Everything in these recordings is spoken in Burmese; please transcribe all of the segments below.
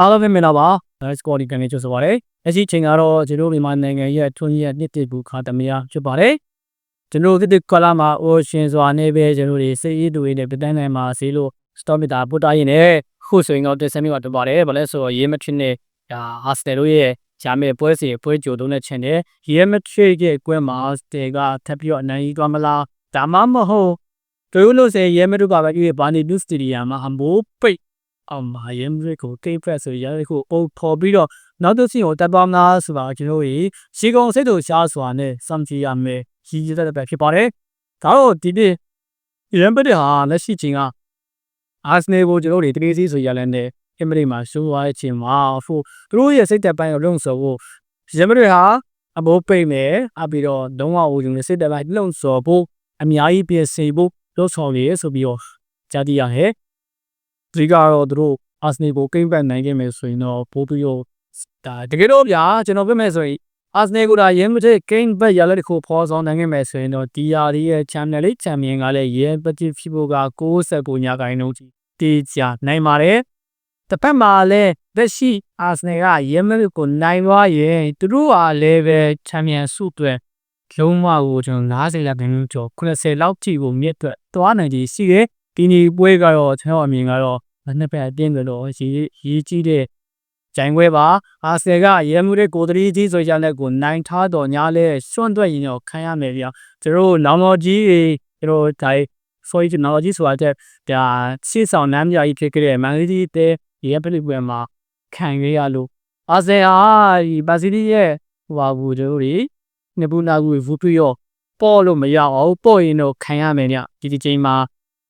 အားလုံးပဲမင်္ဂလာပါဒါစကော်ဒီကနေကြိုဆိုပါရစေလက်ရှိချိန်ကတော့ကျွန်တော်မြန်မာနိုင်ငံရဲ့ထွန်းကြီးရဲ့နှစ်တည်ဘူးခါသမီးဖြစ်ပါတယ်ကျွန်တော်ဒီကလာမှာအိုရှင်စွာနဲ့ပဲကျွန်တော်တွေစိတ်ရည်တွေနဲ့ပြည်တန်းနိုင်မှာစီလို့စတော်မီတာပို့တာရင်လည်းခုဆိုရင်တော့တက်ဆမီကတပါတယ်ဘာလဲဆိုတော့ရေးမထင်းနဲ့ဒါအာစတယ်တို့ရဲ့ဂျာမဲပွဲစီပွဲကြိုတုံးတဲ့ချင်တယ်ရေးမထရရဲ့ကွဲမှာစတယ်ကထပ်ပြီးတော့အနိုင်ကြီးသွားမလားဒါမှမဟုတ်တို့လို့ဆိုရဲမတို့ကပဲဒီဘာနီဒူစတီဒီယာမှာအမိုးပိတ် အောင်မာယမ်ရကိုကိတ်ဖက်ဆိုရရကိုအုပ်ဖော်ပြီးတော့နောက်တစ်ဆင့်ကိုတက်သွားမလားဆိုတာကျွန်တော်ကြီးရှေကုံစိတ်တို့ရှားစွာနဲ့စမ်းကြည့်ရမယ်ရည်ရတဲ့ပဲဖြစ်ပါတယ်ဒါတော့ဒီနေ့ရမ်ပတဲ့ဟာလက်ရှိချိန်ကအာဆနယ်ကိုကျွန်တော်တို့တကယ်စီဆိုရလဲနဲ့အင်မရီမှာရှိုးသွားတဲ့အချိန်မှာဖို့သူတို့ရဲ့စိတ်တက်ပိုင်းကိုလုံဆော်ဖို့ရမ်ပတဲ့ဟာအဘိုးပိတ်မယ်အပြီးတော့လုံးဝဦး dùng စိတ်တက်ပိုင်းလုံဆော်ဖို့အများကြီးပြင်ဆင်ဖို့လုံဆော်နေဆိုပြီးတော့ကြားသိရဟဲ့ ဒီကတော့သူတို့အာဆနယ်ကိုကိမ့်ပတ်နိုင်ခဲ့မယ်ဆိုရင်တော့ပိုးပြီးတော့ဒါတကယ်တော့ဗျာကျွန်တော်ပြမယ်ဆိုရင်အာဆနယ်ကဒါရဲမတဲ့ကိန်းဘက်ရလက်တခုဖော်ဆောင်နိုင်ခဲ့မယ်ဆိုရင်တော့ဒီယာဒီရဲ့ချန်နယ်လေးချန်ပီယံကလည်းရဲပတိဖြစ်ဖို့က69ညကိုင်းလုံးကြီးတေးချနိုင်ပါတယ်တစ်ဖက်မှာလည်းလက်ရှိအာဆနယ်ကရဲမက်ကိုနိုင်သွားရင်သူတို့ကလည်းပဲချန်ပီယံဆုအတွက်လုံးဝကိုကျွန်တော်90လောက်ကနေကျော်90လောက်ထိကိုမြင့်အတွက်သွားနိုင်ကြီးရှိတယ်ဒီနေ့ပွဲကတော့ကျွန်တော်အမြင်ကတော့ နှစ်ဖက်အတင်းကတော့ရေးရေးကြီးတဲ့ဂျိုင်ခွဲပါအာဆယ်ကရဲမှုတဲ့ကိုတရီကြီးဆိုကြတဲ့ကိုနိုင်ထားတော်ညာလဲစွန့်တွက်ရင်တော့ခံရမယ်ဗျာကျွန်တော်နောင်တော်ကြီးတွေကျွန်တော်ဒါ sorry နောင်တော်ကြီးဆိုတာတဲ့ဒါရှေ့ဆောင်နမ်းမြကြီးဖြစ်ခဲ့တဲ့မန်လေးကြီးတဲ့ရဲပလိပွဲမှာခံရရလို့အာဆယ်ဟာဒီဘာစီလီရဲ့ဟိုပါဘူးတို့တွေနေပူနာကူဝူပြီးတော့ပေါ့လို့မရအောင်ပေါ့ရင်တော့ခံရမယ်ညဒီဒီချိန်မှာ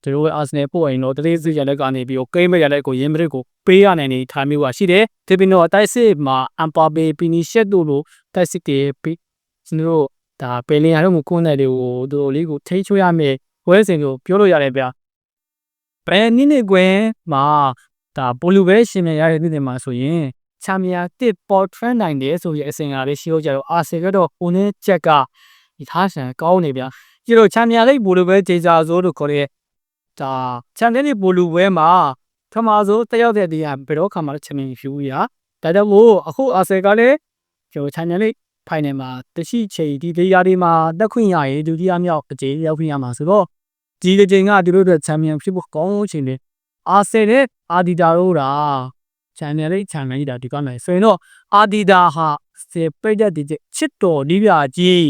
သူတို့ရဲ့ Arsenal ပို့ရင်တော့တလေးစီရလက်ကနေပြီးတော့ကိမ့်မရလက်ကိုရင်းမရစ်ကိုပေးရနိုင်နေထားမျိုးကရှိတယ်ဒီပင်တော့တိုက်စစ်မှာအမ်ပါဘေပီနီရှက်တို့လိုတိုက်စစ်တွေပြီးကျွန်တော်တို့ဒါပယ်လင်ရတော့မကွန်းတဲ့တွေကိုသူတို့လေးကိုထိချိုးရမယ်ဝဲစင်ကိုပြောလို့ရတယ်ဗျာဘယ်နည်းနဲ့ကွယ်မှာဒါပိုလူပဲရှင်မြရတဲ့နေ့တွေမှာဆိုရင်ချာမီယာတစ်ပေါ်ထရန်နိုင်တယ်ဆိုရင်အစင်ကလေးရှိလို့ကြတော့အာဆယ်ကတော့ကိုနဲ့ချက်ကဒီထားဆန်ကောင်းနေဗျာကျတော့ချာမီယာလေးပိုလူပဲဂျေဇာဆိုလို့ခေါ်တဲ့ ဒါချန်နယ်လေးပိုလူပွဲမှာခမာဆိုတက်ရောက်တဲ့တရားဘယ်တော့ခါမှချန်ပီယံဖြူရဒါကြောင့်မို့အခုအာဆယ်ကလည်းကျွန်တော်ချန်နယ်လေးဖိုင်နယ်မှာတရှိချိန်ဒီဒေယာတွေမှာတက်ခွင့်ရရင်ဒုတိယမြောက်အကြေးရောက်ခွင့်ရမှာဆိုတော့ဒီတစ်ချိန်ကသူတို့အတွက်ချန်ပီယံဖြစ်ဖို့ကောင်းချိန်လေအာဆယ်နဲ့အာဒီတာတို့တာချန်နယ်လေးချန်ပီယံကြီးတာဒီကောင်းတယ်ဆိုရင်တော့အာဒီတာဟာစေပိတ်တဲ့ဒီချစ်တော်ဒီပြကြီး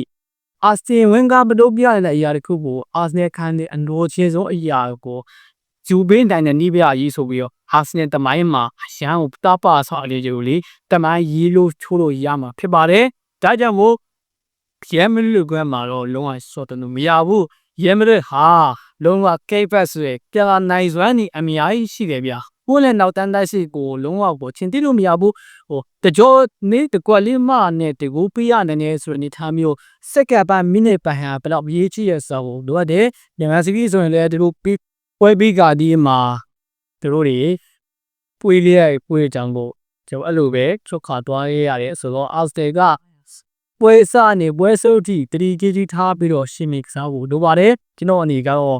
အာစတင်ဝင်ကဘဒိုပြရတဲ့အရာတခုကိုအာဆနယ်ခံတဲ့အန်ဒိုချင်းဆုံးအရာကိုဂျူဘင်းတိုင်းနဲ့နီးပြရေးဆိုပြီးတော့အာဆနယ်တမိုင်းမှာအရန်ကိုတာပါဆောက်လေးကြိုလေတမိုင်းရေးလို့ချိုးလို့ရမှာဖြစ်ပါတယ်ဒါကြောင့်မို့ရဲမလူကွမ်းမှာတော့လုံးဝစော်တလို့မရဘူးရဲမရဟာလုံးဝကိတ်ဖက်ဆိုရပြလာနိုင်စွမ်းနေအများကြီးရှိတယ်ဗျာ ကိုယ်လည်းနောက်တန်းတိုက်စီကိုလုံးဝပေါ့ချင်းတိလို့မရဘူးဟိုတကြောနေတကွက်လေးမနဲ့တကူပြရနေနေဆိုတဲ့အနေထားမျိုးစက္ကန့်ပတ်မိနစ်ပတ်ဟာဘယ်တော့ရေးကြည့်ရစောလိုအပ်တယ်မြန်မာစီးဆိုရင်လည်းဒီလိုပြီးပွဲပြီးကဒီမှာသူတို့တွေပွေးလေးပွေးကြောင်ကိုကျွန်တော်အဲ့လိုပဲချုပ်ခါသွားရရတယ်ဆိုတော့အောက်စတယ်ကပွဲစနေပွဲစုပ်ထိတတိကြီးကြီးထားပြီးတော့ရှင်မီကစားဖို့လိုပါတယ်ကျွန်တော်အနေကတော့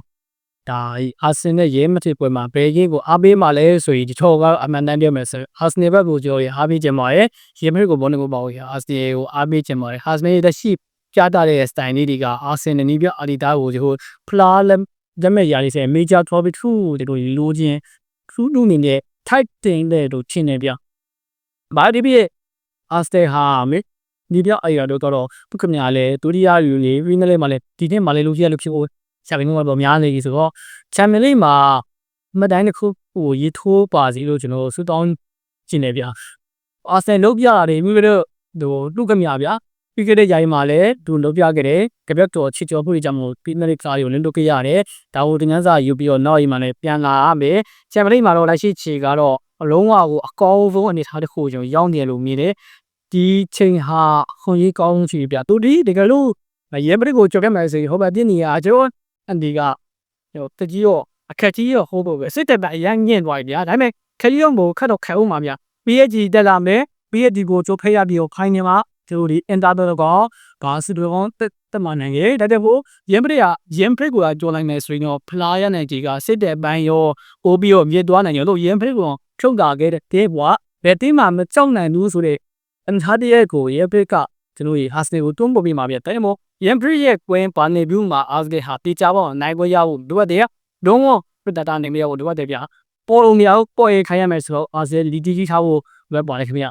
ဒါအာဆင်နဲ့ရဲမထစ်ပွဲမှာဘယ်ကင်းကိုအားပေးမှလဲဆိုရင်ဒီထော်ကအမှန်တမ်းပြောမယ်ဆိုအာဆင်ဘက်ကိုကျွန်တော်ရအားပေးခြင်းပါရဲ့ရဲမထစ်ကိုဘောနေကိုပေါ့ရအာဆင်ကိုအားပေးခြင်းပါရဲ့အာဆင်ရဲ့တက်ရှိပြတာတဲ့ style လေးတွေကအာဆင်နဲ့နီးပြအာဒီတာကိုကျွန်တော်ဖလားလက်လက်မဲ့ရာလေးစဲ major trophy 2ဒီလိုလိုချင်းထူးထူးနေနဲ့ type တင်တဲ့တို့ချင်းနေပြဘာဒီပြအာစတယ်ဟာမေဒီပြအဲ့ရတော့တော့ပုခမညာလဲဒုတိယလူလေးဝင်းနဲ့လဲမှာလဲဒီနေ့မှာလဲလူကြီးရလို့ဖြစ်ဖို့ ရှာပင်ကတော့များနေပြီဆိုတော့ချန်ပီယံလိမှာမတိုင်းတစ်ခုဟိုရေထိုးပါစီလို့ကျွန်တော်ဆူတောင်းကျင်နေဗျအာဆန်လုံးပြတာတွေမိမိတို့ဟိုလူကမြဗျာပြီးခဲ့တဲ့ຢာရီမှာလည်းသူလုံးပြခဲ့တယ်ကြပြတ်တော်ချစ်ကျော်မှုတွေကြောင့်မို့ပြီးနေတဲ့ကားတွေကိုလင်းလုပ်ခဲ့ရတယ်ဒါကိုတင်ငန်းစာယူပြီးတော့နောက်ရီမှာလည်းပြန်လာရမယ်ချန်ပီယံလိမှာတော့လက်ရှိခြေကတော့အလုံးဝကိုအကောင်းဆုံးအနေအထားတစ်ခုကိုကျွန်တော်ရောက်နေတယ်လို့မြင်တယ်ဒီချိန်ဟာခွန်ကြီးကောင်းချီပြသူဒီတကယ်လို့ရဲပရိကိုကြော်ခဲ့မယ်ဆိုရင်ဟိုဘက်ပြင်းနေရကျွန်တော် အန်ဒီကဟိုတကြီးရောအခက်ကြီးရောဟိုးဖို့ပဲစစ်တပ်ကအရန်ညင်သွားပြီဗျာဒါပေမဲ့ခရီးရောမို့ခတ်တော့ခက်အောင်ပါဗျာ PSG တက်လာမယ် PSG ကိုကြိုးဖိရပြီးတော့ခိုင်းနေမှာသူတို့ဒီအင်တာဘယ်ကဘာစတူကောင်တက်တက်မနိုင်ရဲ့ဒါတဲ့ဟိုရန်ပရိကရန်ပရိကိုကြော်လိုက်မယ်ဆိုရင်တော့ဖလာရနိုင်ကြီးကစစ်တဲ့ပိုင်းရောပိုးပြီးတော့မြစ်သွားနိုင်ရောလို့ရန်ပရိကဖြုတ်တာခဲ့တဲ့တဲဘွားဘဘယ်တင်းမှမကြောက်နိုင်ဘူးဆိုတဲ့အနေထားတရက်ကိုရဲဘက်ကကျွန်တော်ဒီအာဆနယ်ကိုတွန်းပို့ပြီးမှာပြတယ်မို့ ရန်ဘရစ်ရဲ့ကွင်းဘာနေဘူးမှာအာဆနယ်ဟာတေချာပေါ့နိုင်ခွင့်ရဖို့လိုအပ်တယ်ဒုံးဝပြတတာနေမရဖို့လိုအပ်တယ်ဗျပေါ်လုံးမရဘူးပေါ်ရင်ခိုင်းရမယ်ဆိုတော့အာဆနယ်လီတီကြီးထားဖို့လိုအပ်ပါတယ်ခင်ဗျ